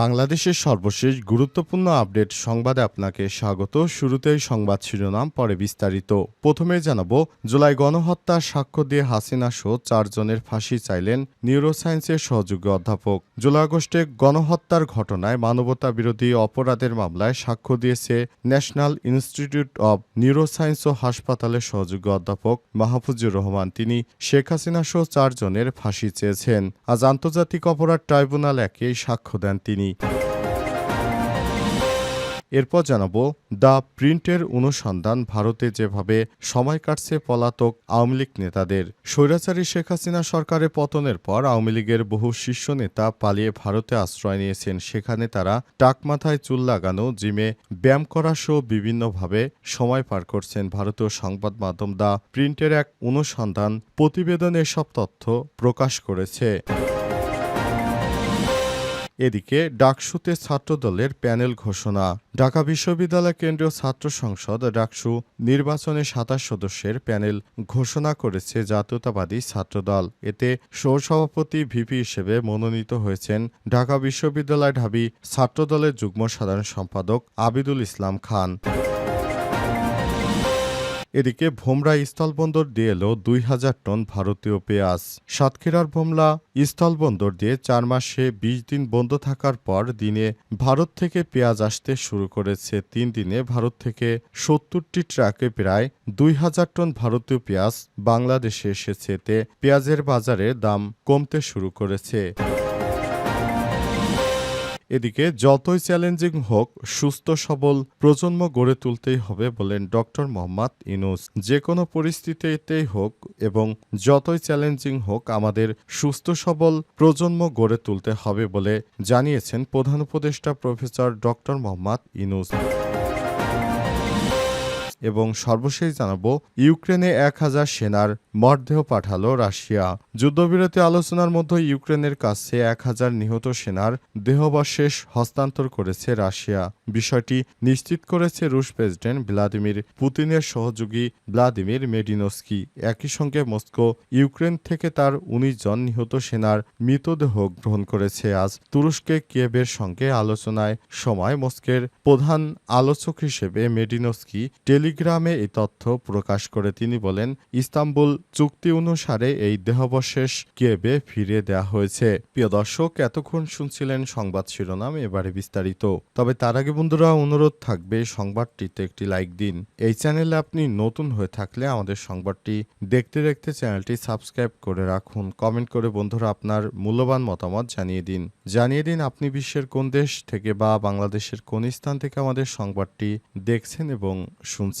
বাংলাদেশের সর্বশেষ গুরুত্বপূর্ণ আপডেট সংবাদে আপনাকে স্বাগত। শুরুতেই সংবাদ শিরোনাম, পরে বিস্তারিত। প্রথমে জানাব, জুলাই গণহত্যার সাক্ষ্য দিয়ে হাসিনা সহ চারজনের ফাঁসি চাইলেন নিউরোসায়েন্সের সহযোগী অধ্যাপক। জুলাই আগস্টে গণহত্যার ঘটনায় মানবতা বিরোধী অপরাধের মামলায় সাক্ষ্য দিয়েছে ন্যাশনাল ইনস্টিটিউট অব নিউরোসায়েন্স ও হাসপাতালের সহযোগী অধ্যাপক মাহফুজুর রহমান। তিনি শেখ হাসিনা সহ চারজনের ফাঁসি চেয়েছেন। আজ আন্তর্জাতিক অপরাধ ট্রাইব্যুনাল একে সাক্ষ্য দেন তিনি। এরপর জানাব, দ্য প্রিন্টের অনুসন্ধান ভারতে যেভাবে সময় কাটছে পলাতক আওয়ামী লীগ নেতাদের। স্বৈরাচারী শেখ হাসিনা সরকারের পতনের পর আওয়ামী লীগের বহু শীর্ষ নেতা পালিয়ে ভারতে আশ্রয় নিয়েছেন। সেখানে তারা টাক মাথায় চুল লাগানো, জিমে ব্যায়াম করা সহ বিভিন্নভাবে সময় পার করছেন। ভারতীয় সংবাদ মাধ্যম দ্য প্রিন্টের এক অনুসন্ধান প্রতিবেদনে এসব তথ্য প্রকাশ করেছে। এদিকে ডাকসুতে ছাত্রদলের প্যানেল ঘোষণা। ঢাকা বিশ্ববিদ্যালয় কেন্দ্রীয় ছাত্র সংসদ ডাকসু নির্বাচনে সাতাশ সদস্যের প্যানেল ঘোষণা করেছে জাতীয়তাবাদী ছাত্রদল। এতে সহসভাপতি ভিপি হিসেবে মনোনীত হয়েছেন ঢাকা বিশ্ববিদ্যালয় ঢাবি ছাত্রদলের যুগ্ম সাধারণ সম্পাদক আবিদুল ইসলাম খান। এদিকে ভোমরা স্থলবন্দর দিয়ে এলো দুই হাজার টন ভারতীয় পেঁয়াজ। সাতক্ষীরার ভোমলা স্থলবন্দর দিয়ে চার মাসে বিশ দিন বন্ধ থাকার পর দিনে ভারত থেকে পেঁয়াজ আসতে শুরু করেছে। তিন দিনে ভারত থেকে সত্তরটি ট্রাকে প্রায় দুই হাজার টন ভারতীয় পেঁয়াজ বাংলাদেশে এসেছে। এতে পেঁয়াজের বাজারে দাম কমতে শুরু করেছে। এদিকে যতই চ্যালেঞ্জিং হোক, সুস্থ, সবল প্রজন্ম গড়ে তুলতেই হবে বলেন ডক্টর মোহাম্মদ ইনুস যে কোনো পরিস্থিতিতেই হোক এবং যতই চ্যালেঞ্জিং হোক, আমাদের সুস্থ, সবল প্রজন্ম গড়ে তুলতে হবে বলে জানিয়েছেন প্রধান উপদেষ্টা প্রফেসর ডক্টর মোহাম্মদ ইনুস এবং সর্বশেষ জানাব, ইউক্রেনে এক হাজার সেনার মরদেহ পাঠালো রাশিয়া। যুদ্ধবিরতি আলোচনার মধ্যে ইউক্রেনের কাছে এক হাজার নিহত সেনার দেহবশেষ হস্তান্তর করেছে রাশিয়া। বিষয়টি নিশ্চিত করেছে রুশ প্রেসিডেন্ট ভ্লাদিমির পুতিনের সহযোগী ভ্লাদিমির মেডিনোস্কি। একই সঙ্গে মস্কো, ইউক্রেন থেকে তার উনিশ জন নিহত সেনার মৃতদেহ গ্রহণ করেছে। আজ তুরস্কে কিয়েভের সঙ্গে আলোচনায় সময় মস্কের প্রধান আলোচক হিসেবে মেডিনোস্কি টেলিগ্রামে এই তথ্য প্রকাশ করে তিনি বলেন, ইস্তাম্বুল চুক্তি অনুসারে এই দেহাবশেষ কিয়েভে ফিরিয়ে দেয়া হয়েছে। প্রিয় দর্শক, এতক্ষণ শুনছিলেন সংবাদ শিরোনাম, এবারে বিস্তারিত। তবে তার আগে বন্ধুরা, অনুরোধ থাকবে সংবাদটিতে একটি লাইক দিন। এই চ্যানেলে আপনি নতুন হয়ে থাকলে আমাদের সংবাদটি দেখতে দেখতে চ্যানেলটি সাবস্ক্রাইব করে রাখুন। কমেন্ট করে বন্ধুরা আপনার মূল্যবান মতামত জানিয়ে দিন। জানিয়ে দিন আপনি বিশ্বের কোন দেশ থেকে বা বাংলাদেশের কোন স্থান থেকে আমাদের সংবাদটি দেখছেন এবং শুনছেন।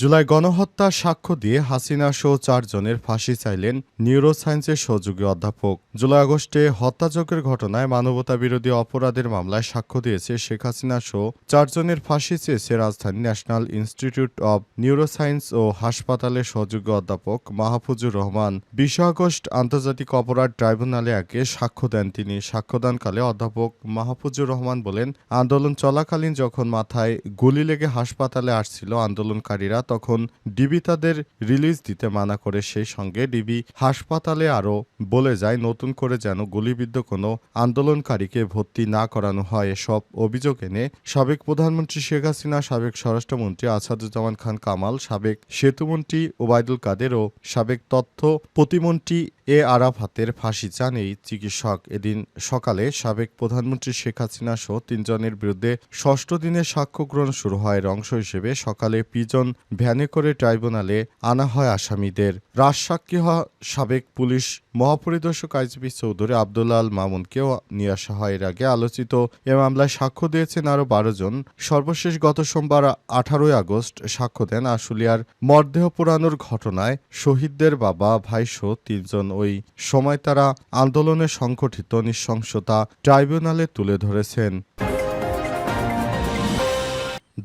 জুলাই গণহত্যা সাক্ষ্য দিয়ে হাসিনা সহ চারজনের ফাঁসি চাইলেন নিউরোসায়েন্সের সহযোগী অধ্যাপক। জুলাই আগস্টে হত্যাযজ্ঞের ঘটনায় মানবতা বিরোধী অপরাধের মামলায় সাক্ষ্য দিয়েছে শেখ হাসিনা সহ চারজনের ফাঁসি চেয়েছে রাজধানী ন্যাশনাল ইনস্টিটিউট অব নিউরোসায়েন্স ও হাসপাতালের সহযোগী অধ্যাপক মাহফুজুর রহমান। বিশ আগস্ট আন্তর্জাতিক অপরাধ ট্রাইব্যুনালে আগে সাক্ষ্য দেন তিনি। সাক্ষ্যদানকালে অধ্যাপক মাহফুজুর রহমান বলেন, আন্দোলন চলাকালীন যখন মাথায় গুলি লেগে হাসপাতালে আসছিল আন্দোলনকারীরা তখন ডিবি তাদের রিলিজ দিতে মানা করে, সেই সঙ্গে ডিবি হাসপাতালে আরও বলে যায়, নতুন করে যেন গুলিবিদ্ধ কোনো আন্দোলনকারীকে ভর্তি না করানো হয়। এসব অভিযোগ এনে সাবেক প্রধানমন্ত্রী শেখ হাসিনা, সাবেক স্বরাষ্ট্রমন্ত্রী আসাদুজ্জামান খান কামাল, সাবেক সেতুমন্ত্রী ওবায়দুল কাদের ও সাবেক তথ্য প্রতিমন্ত্রী এ আরাফাতের ফাঁসি চান এই চিকিৎসক এদিন সকালে সাবেক প্রধানমন্ত্রী শেখ হাসিনা সহ তিনজনের বিরুদ্ধে ষষ্ঠ দিনের সাক্ষ্য গ্রহণ শুরু হয় অংশ হিসেবে সকালে পিজন ভ্যানে করে ট্রাইব্যুনালে আনা হয় আসামিদের। রাজসাক্ষী হওয়া সাবেক পুলিশ মহাপরিদর্শক আইজিপি চৌধুরী আবদুল্লাহ আল মামুনকেও নিয়ে আসা হয়। এর আগে আলোচিত এ মামলায় সাক্ষ্য দিয়েছেন আরও বারো জন। সর্বশেষ গত সোমবার আঠারোই আগস্ট সাক্ষ্য দেন আশুলিয়ার মরদেহ পোড়ানোর ঘটনায় শহীদদের বাবা ভাইসহ তিনজন ওই সময় তারা আন্দোলনে সংগঠিত নিঃশংসতা ট্রাইব্যুনালে তুলে ধরেছেন।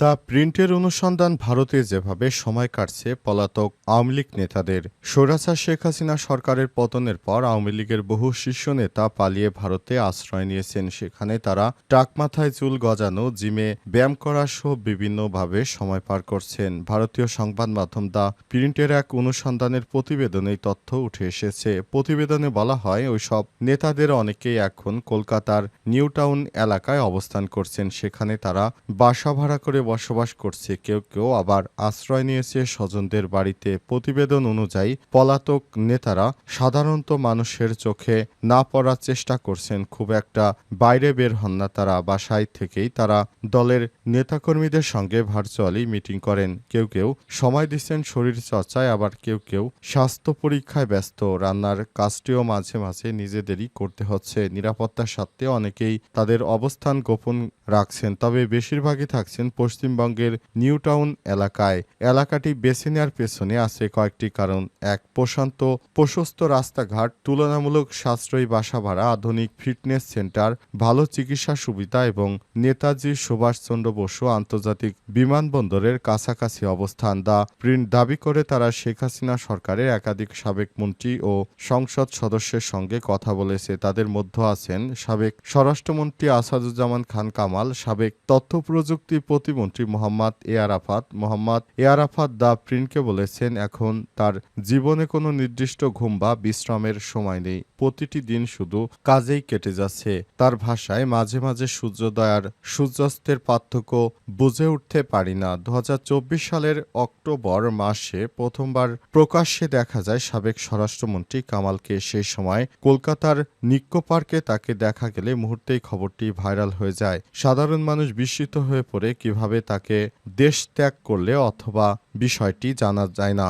দ্য প্রিন্টের অনুসন্ধান ভারতে যেভাবে সময় কাটছে, পলাতক আওয়ামী লীগ নেতাদের। সৈরাসা শেখ হাসিনা সরকারের পতনের পর আওয়ামী লীগের বহু শীর্ষ নেতা পালিয়ে ভারতে আশ্রয় নিয়েছেন। সেখানে তারা টাক মাথায় চুল গজানো, জিমে ব্যায়াম করা সহ বিভিন্নভাবে সময় পার করছেন। ভারতীয় সংবাদ মাধ্যম দ্য প্রিন্টের এক অনুসন্ধানের প্রতিবেদনে তথ্য উঠে এসেছে। প্রতিবেদনে বলা হয়, ওইসব নেতাদের অনেকেই এখন কলকাতার নিউ টাউন এলাকায় অবস্থান করছেন। সেখানে তারা বাসা ভাড়া করে বসবাস করছে, কেউ কেউ আবার আশ্রয় নিয়েছে স্বজনদের বাড়িতে। প্রতিবেদন অনুযায়ী পলাতক নেতারা সাধারণত মানুষের চোখে না পড়ার চেষ্টা করছেন, খুব একটা বাইরে বের হন না তারা, বাসায় থেকেই তারা দলের নেতাকর্মীদের সঙ্গে ভার্চুয়ালি মিটিং করেন। কেউ কেউ সময় দিচ্ছেন শরীর চর্চায়, আবার কেউ কেউ স্বাস্থ্য পরীক্ষায় ব্যস্ত। রান্নার কাজটিও মাঝে মাঝে নিজেদেরই করতে হচ্ছে। নিরাপত্তার স্বার্থে অনেকেই তাদের অবস্থান গোপন রাখছেন, তবে বেশিরভাগই থাকছেন পশ্চিমবঙ্গের নিউ টাউন এলাকায়। এলাকাটি বেছে নেওয়ার পেছনে আছে কয়েকটি কারণ। এক, প্রশান্ত প্রশস্ত রাস্তাঘাট, তুলনামূলক সাশ্রয়ী বাসা ভাড়া, আধুনিক ফিটনেস সেন্টার, ভালো চিকিৎসা সুবিধা এবং নেতাজি সুভাষচন্দ্র বসু আন্তর্জাতিক বিমানবন্দরের কাছাকাছি অবস্থান। দা প্রিন্ট দাবি করে তারা শেখ হাসিনা সরকারের একাধিক সাবেক মন্ত্রী ও সংসদ সদস্যের সঙ্গে কথা বলেছে। তাদের মধ্যে আছেন সাবেক স্বরাষ্ট্রমন্ত্রী আসাদুজ্জামান খান কামাল, সাবেক তথ্য প্রযুক্তি প্রতিমন্ত্রী মোহাম্মদ এ আরাফাত। মোহাম্মদ এ আরাফাত দা প্রিন্টকে বলেছেন, এখন তার জীবনে কোনো নির্দিষ্ট ঘুম বা বিশ্রামের সময় নেই। প্রতিটি দিন শুধু কাজেই কেটে যাচ্ছে। তার ভাষায় মাঝে মাঝে সূর্যোদয় আর সূর্যাস্তের পার্থক্য বুঝে উঠতে পারি না। দু হাজার চব্বিশ সালের অক্টোবর মাসে প্রথমবার প্রকাশ্যে দেখা যায় সাবেক স্বরাষ্ট্রমন্ত্রী কামালকে। সেই সময় কলকাতার নিক্কো পার্কে তাকে দেখা গেলে মুহূর্তেই খবরটি ভাইরাল হয়ে যায়। সাধারণ মানুষ বিস্মিত হয়ে পড়ে, কীভাবে তাকে দেশ ত্যাগ করলে অথবা বিষয়টি জানা যায় না।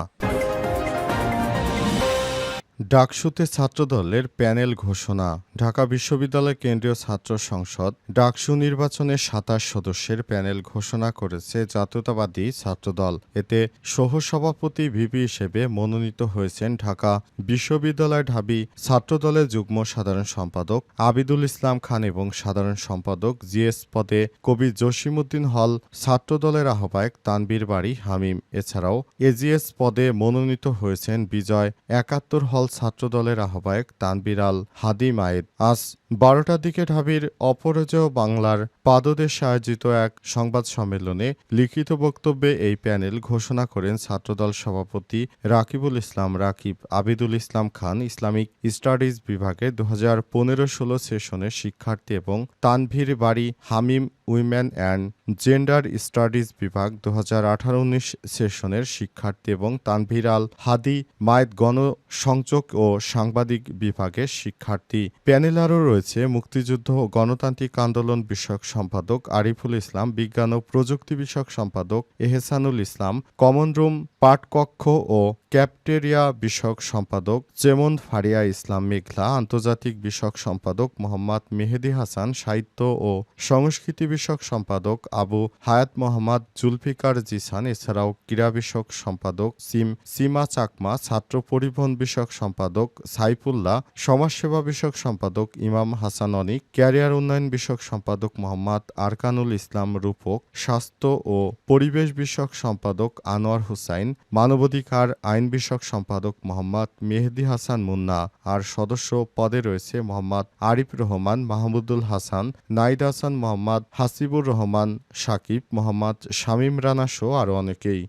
ডাকসুতে ছাত্রদলের প্যানেল ঘোষণা। ঢাকা বিশ্ববিদ্যালয় কেন্দ্রীয় ছাত্র সংসদ ডাকসু নির্বাচনে সাতাশ সদস্যের প্যানেল ঘোষণা করেছে জাতীয়তাবাদী ছাত্রদল। এতে সহসভাপতি ভিপি হিসেবে মনোনীত হয়েছেন ঢাকা বিশ্ববিদ্যালয় ঢাবি ছাত্রদলের যুগ্ম সাধারণ সম্পাদক আবিদুল ইসলাম খান এবং সাধারণ সম্পাদক জিএস পদে কবি জসিমউদ্দিন হল, ছাত্রদলের আহ্বায়ক তানবীর বাড়ি হামিম। এছাড়াও এজিএস পদে মনোনীত হয়েছেন বিজয় একাত্তর হল ছাত্রদলের আহ্বায়ক তানবীর আল হাদি মায়েদ আজ বারোটার দিকে ঢাবির অপরাজয় বাংলার পাদদেশে আয়োজিত এক সংবাদ সম্মেলনে লিখিত বক্তব্যে এই প্যানেল ঘোষণা করেন ছাত্রদল সভাপতি রাকিবুল ইসলাম রাকিব। আবিদুল ইসলাম খান ইসলামিক স্টাডিজ বিভাগে দু হাজার পনেরো ষোলো সেশনের শিক্ষার্থী এবং তানভীর বাড়ি Hamim women and gender studies বিভাগ দু হাজার আঠারো উনিশ সেশনের শিক্ষার্থী এবং তানভীর আল হাদি মায়েদ গণসংযোগ ও সাংবাদিক বিভাগের শিক্ষার্থী। প্যানেল আরও রয়েছে মুক্তিযুদ্ধ ও গণতান্ত্রিক আন্দোলন বিষয়ক সম্পাদক আরিফুল ইসলাম, বিজ্ঞান ও প্রযুক্তি বিষয়ক সম্পাদক এহসানুল ইসলাম, কমন রুম, পাঠকক্ষ ও ক্যাপ্টেরিয়া বিষয়ক সম্পাদক যেমন ফারিয়া ইসলাম মেঘলা, আন্তর্জাতিক বিষয়ক সম্পাদক মোহাম্মদ মেহেদি হাসান, সাহিত্য ও সংস্কৃতি বিষয়ক সম্পাদক আবু হায়াত মোহাম্মদ জুলফিকার জিসান, এছাড়াও ক্রীড়া বিষয়ক সম্পাদক সিম সীমা চাকমা, ছাত্র পরিবহন বিষয়ক সম্পাদক সাইফুল্লাহ, সমাজসেবা বিষয়ক সম্পাদক ইমাম হাসান অনিক ক্যারিয়ার উন্নয়ন বিষয়ক সম্পাদক মোহাম্মদ আরকানুল ইসলাম রূপক, স্বাস্থ্য ও পরিবেশ বিষয়ক সম্পাদক আনোয়ার হুসাইন, মানবাধিকার, আইন বিষয়ক সম্পাদক মোহাম্মদ মেহেদি হাসান মুন্না আর সদস্য পদে রয়েছে মোহাম্মদ আরিফ রহমান, মাহমুদুল হাসান, নাইদ হাসান মোহাম্মদ, হাসিবুর রহমান, সাকিব মোহাম্মদ, শামীম রানা সহ আরও অনেকেই।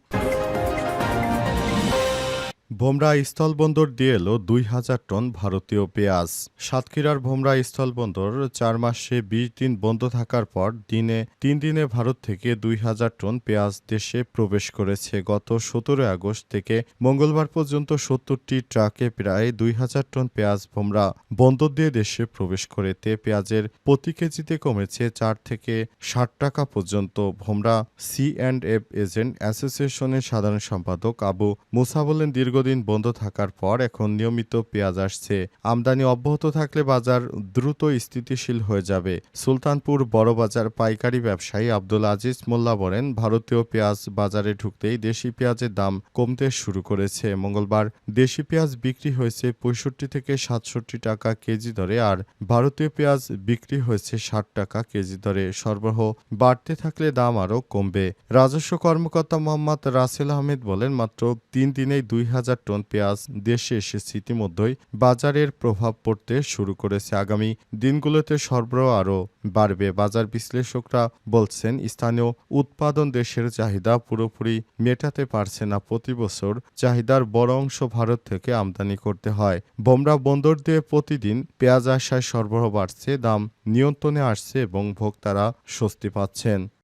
ভোমরা স্থলবন্দর দিয়ে এলো দুই হাজার টন ভারতীয় পেঁয়াজ। সাতক্ষীরার ভোমরা স্থলবন্দর চার মাসে বিশ দিন বন্ধ থাকার পর দিনে তিন দিনে ভারত থেকে দুই হাজার টন পেঁয়াজ দেশে প্রবেশ করেছে। গত সতেরোই আগস্ট থেকে মঙ্গলবার পর্যন্ত সত্তরটি ট্রাকে প্রায় দুই হাজার টন পেঁয়াজ ভোমরা বন্দর দিয়ে দেশে প্রবেশ করে তে পেঁয়াজের প্রতি কেজিতে কমেছে চার থেকে ষাট টাকা পর্যন্ত। Bhomra C and F agent অ্যাসোসিয়েশনের সাধারণ সম্পাদক আবু মুসা বলেন দীর্ঘ দীর্ঘদিন বন্ধ থাকার পর এখন নিয়মিত পেঁয়াজ আসছে। আমদানি অব্যাহত থাকলে বাজার দ্রুত স্থিতিশীল হয়ে যাবে। সুলতানপুর বড়বাজার পাইকারি ব্যবসায়ী আব্দুল আজিজ মোল্লা বলেন, ভারতীয় পেঁয়াজ বাজারে ঢুকতেই দেশি পেঁয়াজের দাম কমতে শুরু করেছে। মঙ্গলবার দেশি পেঁয়াজ বিক্রি হয়েছে পঁয়ষট্টি থেকে সাতষট্টি টাকা কেজি দরে আর ভারতীয় পেঁয়াজ বিক্রি হয়েছে ষাট টাকা কেজি দরে। সরবরাহ বাড়তে থাকলে দাম আরও কমবে। রাজস্ব কর্মকর্তা মোহাম্মদ রাসেল আহমেদ বলেন, মাত্র তিন দিনেই দুই হাজার টন পেঁয়াজ দেশে এসেছে। ইতিমধ্যেই বাজারের প্রভাব পড়তে শুরু করেছে আগামী দিনগুলোতে সরবরাহ আরও বাড়বে। বাজার বিশ্লেষকরা বলছেন, স্থানীয় উৎপাদন দেশের চাহিদা পুরোপুরি মেটাতে পারছে না। প্রতি বছর চাহিদার বড় অংশ ভারত থেকে আমদানি করতে হয়। বোমরা বন্দর দিয়ে প্রতিদিন পেঁয়াজ আসায় সরবরাহ বাড়ছে, দাম নিয়ন্ত্রণে আসছে এবং ভোক্তারা স্বস্তি পাচ্ছেন।